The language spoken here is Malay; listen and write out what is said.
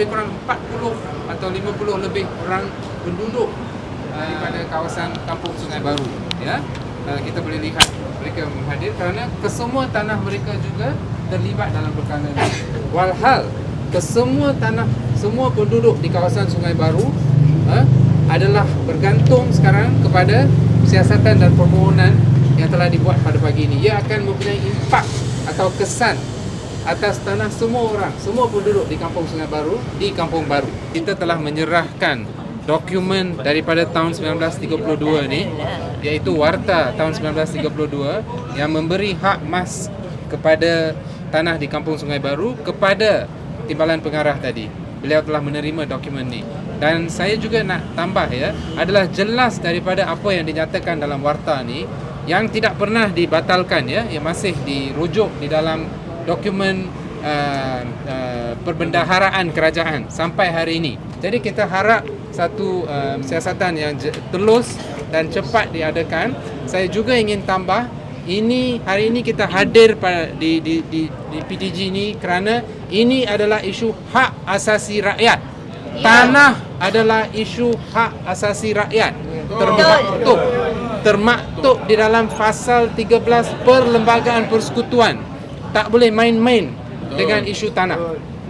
lebih kurang 40 atau 50 lebih orang penduduk uh, daripada kawasan kampung Sungai Baru ya. Uh, kita boleh lihat mereka hadir kerana kesemua tanah mereka juga terlibat dalam perkara ini. Walhal kesemua tanah semua penduduk di kawasan Sungai Baru uh, adalah bergantung sekarang kepada siasatan dan permohonan yang telah dibuat pada pagi ini. Ia akan mempunyai impak atau kesan atas tanah semua orang, semua penduduk di Kampung Sungai Baru, di Kampung Baru. Kita telah menyerahkan dokumen daripada tahun 1932 ni iaitu Warta tahun 1932 yang memberi hak mas kepada tanah di Kampung Sungai Baru kepada Timbalan Pengarah tadi. Beliau telah menerima dokumen ni. Dan saya juga nak tambah ya, adalah jelas daripada apa yang dinyatakan dalam warta ni yang tidak pernah dibatalkan ya, yang masih dirujuk di dalam dokumen uh, uh, perbendaharaan kerajaan sampai hari ini. Jadi kita harap satu uh, siasatan yang telus dan cepat diadakan. Saya juga ingin tambah ini hari ini kita hadir pada di di di, di PTG ini kerana ini adalah isu hak asasi rakyat. Tanah adalah isu hak asasi rakyat. Termaktub termaktub di dalam pasal 13 Perlembagaan Persekutuan. Tak boleh main-main dengan isu tanah.